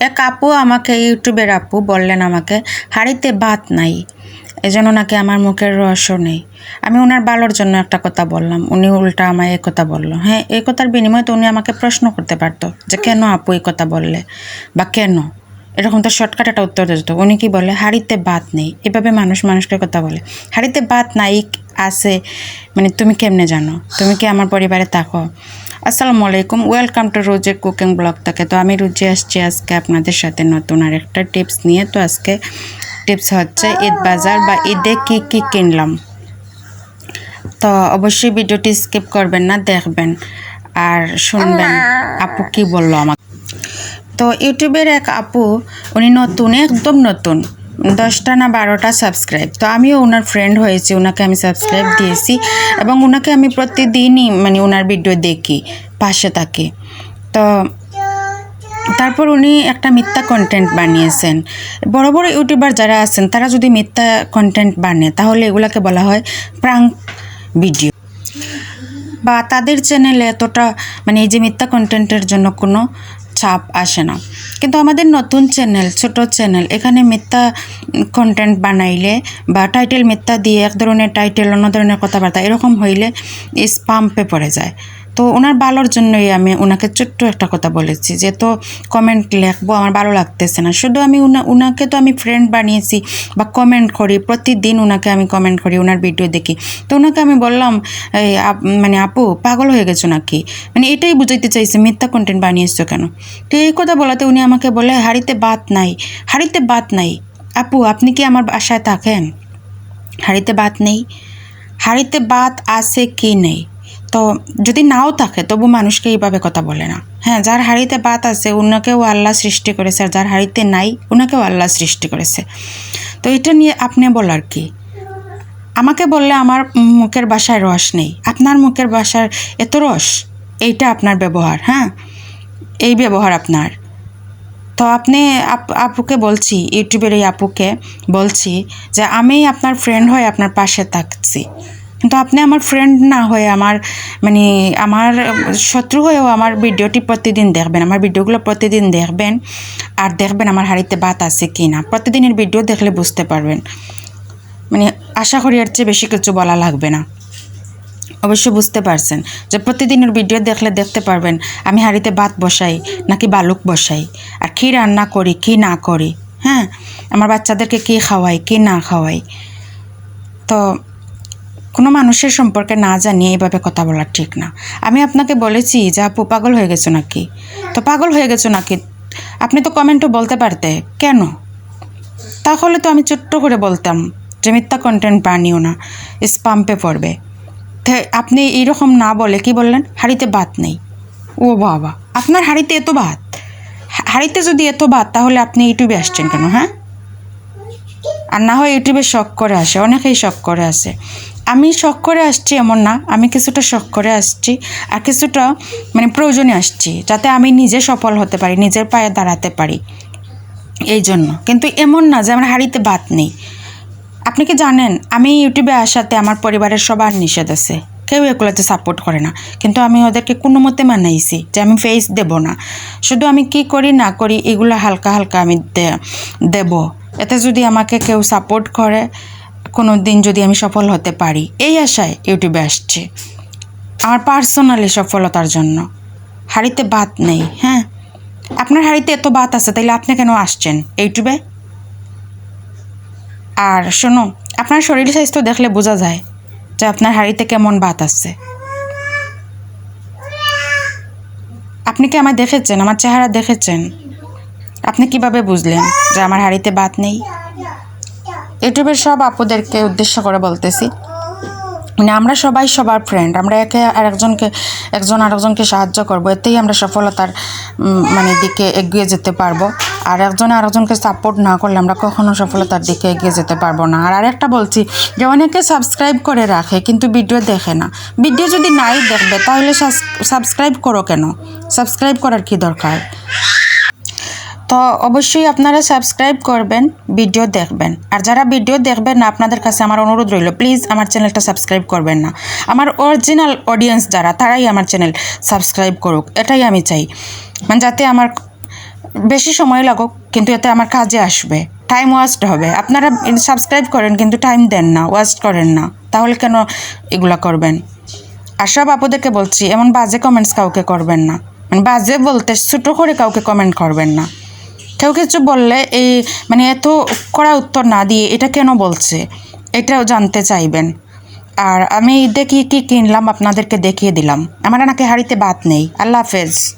এক আপু আমাকে, ইউটিউবের আপু বললেন আমাকে, হাড়িতে ভাত নাই। এজন্য নাকি আমার মুখের রসও নেই। আমি ওনার ভালোর জন্য একটা কথা বললাম। উনি উল্টা আমায় এই কথা বলল। হ্যাঁ এই কথার বিনিময়ে তো উনি আমাকে প্রশ্ন করতে পারতো যে কেন আপু এই কথা বললে বা কেন? এরকম তো শর্টকাট একটা উত্তর দিত। উনি কি বলে? হাড়িতে ভাত নেই। এভাবে মানুষ মানুষকে কথা বলে। হাড়িতে ভাত নাই, আছে। মানে তুমি কেমনে জানো? তুমি কি আমার পরিবারে থাকো? আসসালামু আলাইকুম ওয়েলকাম টু রোজের কুকিং ব্লগ থেকে। তো আমি রুজি আসছি আজকে আপনাদের সাথে নতুন আর একটা টিপস নিয়ে। তো আজকে টিপস হচ্ছে ঈদ বাজার বা ঈদে কী কী কিনলাম। তো অবশ্যই ভিডিওটি স্কিপ করবেন না, দেখবেন আর শুনবেন। আপু কি বলল আমাকে? তো ইউটিউবের এক আপু, উনি নতুন, একদম নতুন। দশটা না বারোটা সাবস্ক্রাইব তো আমিও ওনার ফ্রেন্ড হয়েছি, ওনাকে আমি সাবস্ক্রাইব দিয়েছি এবং ওনাকে আমি প্রতিদিনই মানে ওনার ভিডিও দেখি, পাশে থাকি। তো তারপর উনি একটা মিথ্যা কন্টেন্ট বানিয়েছেন। বড় বড় ইউটিউবার যারা আছেন, তারা যদি মিথ্যা কন্টেন্ট বানে, তাহলে এগুলাকে বলা হয় প্রাঙ্ক ভিডিও বা তাদের চ্যানেলে এতটা মানে এই যে মিথ্যা কন্টেন্টের জন্য কোনো চাপ আসে না। কিন্তু আমাদের নতুন চ্যানেল ছোট চ্যানেল এখানে মিথ্যা কন্টেন্ট বানাইলে বা টাইটেল মিথ্যা দিয়ে এক ধরনের টাইটেল অন্য ধরনের কথাবার্তা এরকম হইলে স্পাম্পে পড়ে যায়। তো ওনার ভালোর জন্যই আমি ওনাকে ছোট্ট একটা কথা বলেছি যে, তো কমেন্ট লেখবো, আমার ভালো লাগতেছে না। শুধু আমি উনাকে তো আমি ফ্রেন্ড বানিয়েছি বা কমেন্ট করি, প্রতিদিন ওনাকে আমি কমেন্ট করি ওনার ভিডিও দেখি। তো ওনাকে আমি বললাম, এই মানে আপু, পাগল হয়ে গেছো নাকি? মানে এটাই বুঝাইতে চাইছে, মিথ্যা কন্টেন্ট বানিয়েছো কেন? তো এই কথা বলাতে উনি আমাকে বলে, হাড়িতে বাত নাই, হাড়িতে বাত নাই। আপু, আপনি কি আমার বাসায় থাকেন? হাড়িতে বাত নেই। হাড়িতে বাত আছে কি নেই? তো যদি নাও থাকে, তবু মানুষকে এইভাবে কথা বলে না। হ্যাঁ যার হাড়িতে বাত আছে ওনাকেও আল্লাহ সৃষ্টি করেছে, আর যার হাড়িতে নাই ওনাকেও আল্লাহ সৃষ্টি করেছে। তো এটা নিয়ে আপনি বলার কি? আমাকে বললে আমার মুখের বাসায় রস নেই। আপনার মুখের বাসার এত রস, এইটা আপনার ব্যবহার হ্যাঁ? এই ব্যবহার আপনার। তো আপনি, আপ- আপুকে বলছি, ইউটিউবের এই আপুকে বলছি যে আমি আপনার ফ্রেন্ড হয়ে আপনার পাশে থাকছি। কিন্তু আপনি আমার ফ্রেন্ড না হয়ে আমার মানে আমার শত্রু হয়েও আমার ভিডিওটি প্রতিদিন দেখবেন, আমার ভিডিওগুলো প্রতিদিন দেখবেন, আর দেখবেন আমার হাড়িতে বাত আছে কি না প্রতিদিনের ভিডিও দেখলে বুঝতে পারবেন। মানে আশা করি এর চেয়ে বেশি কিছু বলা লাগবে না। অবশ্যই বুঝতে পারছেন যে প্রতিদিনের ভিডিও দেখলে দেখতে পারবেন, আমি হাঁড়িতে ভাত বসাই নাকি বালুক বসাই, আর কী রান্না করি, কী না করি হ্যাঁ? আমার বাচ্চাদেরকে কী খাওয়াই, কী না খাওয়াই। তো কোনো মানুষের সম্পর্কে না জানিয়ে এইভাবে কথা বলা ঠিক না। আমি আপনাকে বলেছি যে, আপু, পাগল হয়ে গেছো নাকি? তো পাগল হয়ে গেছো নাকি? আপনি তো কমেন্টও বলতে পারতে। কেন? তাহলে তো আমি ছোট্ট করে বলতাম যে, মিথ্যা কন্টেন্ট বানিও না স্পাম্পে পড়বে। আপনি এইরকম না বলে কি বললেন? হাড়িতে ভাত নেই। ও বাবা, আপনার হাড়িতে এত ভাত? হাড়িতে যদি এত ভাত, তাহলে আপনি ইউটিউবে আসছেন কেন হ্যাঁ? আর না হয় ইউটিউবে শখ করে আসে, অনেকেই শখ করে আসে। আমি শখ করে আসছি এমন না, আমি কিছুটা শখ করে আসছি আর কিছুটা মানে প্রয়োজনে আসছি যাতে আমি নিজে সফল হতে পারি, নিজের পায়ে দাঁড়াতে পারি। এই জন্য। কিন্তু এমন না যে আমার হাড়িতে ভাত নেই। আপনি কি জানেন, আমি ইউটিউবে আসাতে আমার পরিবারের সবার নিষেধ আছে। কেউ এগুলোতে সাপোর্ট করে না। কিন্তু আমি ওদেরকে কোনো মতে মানাইছি যে আমি ফেস দেব না। শুধু আমি কি করি, না করি, এগুলো হালকা হালকা আমি দেব। এতে যদি আমাকে কেউ সাপোর্ট করে কোনো দিন যদি আমি সফল হতে পারি। এই আশায় ইউটিউবে আসছে। আমার পার্সোনালি সফলতার জন্য। হাড়িতে বাত নেই হ্যাঁ? আপনার হাড়িতে এত বাত আছে, তাইলে আপনি কেন আসছেন ইউটিউবে? আর শোনো, আপনার শরীর স্বাস্থ্য দেখলে বোঝা যায় যে আপনার হাড়িতে কেমন বাত আছে। আপনি কি আমায় দেখেছেন? আমার চেহারা দেখেছেন? আপনি কীভাবে বুঝলেন যে আমার হাড়িতে বাত নেই? ইউটিউবের সব আপুদেরকে উদ্দেশ্য করে বলতেছি। মানে আমরা সবাই সবার ফ্রেন্ড আমরা একে আরেকজনকে একজন আরেকজনকে সাহায্য করব, এতেই আমরা সফলতার মানে দিকে এগিয়ে যেতে পারব। আর একজনে আরেকজনকে সাপোর্ট না করলে আমরা কখনো সফলতার দিকে এগিয়ে যেতে পারব না। আর আরেকটা বলছি যে অনেকে সাবস্ক্রাইব করে রাখে, কিন্তু ভিডিও দেখে না। ভিডিও যদি নাই দেখবে, তাহলে সাবস্ক্রাইব করো কেন? সাবস্ক্রাইব করার কি দরকার? তো অবশ্যই আপনারা সাবস্ক্রাইব করবেন ভিডিও দেখবেন। আর যারা ভিডিও দেখবেন না, আপনাদের কাছে আমার অনুরোধ রইল প্লিজ আমার চ্যানেলটা সাবস্ক্রাইব করবেন না। আমার অরিজিনাল অডিয়েন্স যারা, তারাই আমার চ্যানেল সাবস্ক্রাইব করুক, এটাই আমি চাই। মানে যাতে আমার বেশি সময় লাগুক, কিন্তু এতে আমার কাজে আসবে। টাইম ওয়াস্ট হবে। আপনারা সাবস্ক্রাইব করেন, কিন্তু টাইম দেন না ওয়াস্ট করেন না। তাহলে কেন এগুলা করবেন? আর সব আপুদেরকে বলছি, এমন বাজে কমেন্টস কাউকে করবেন না। মানে বাজে বলতে ছোটো করে কাউকে কমেন্ট করবেন না। কেউ কিছু বললে এই মানে এত কড়া উত্তর না দিয়ে এটা কেন বলছে? এটাও জানতে চাইবেন। আর আমি দেখি কি কিনলাম, আপনাদেরকে দেখিয়ে দিলাম। আমার নাকি হাড়িতে বাত নেই। আল্লাহ হাফেজ।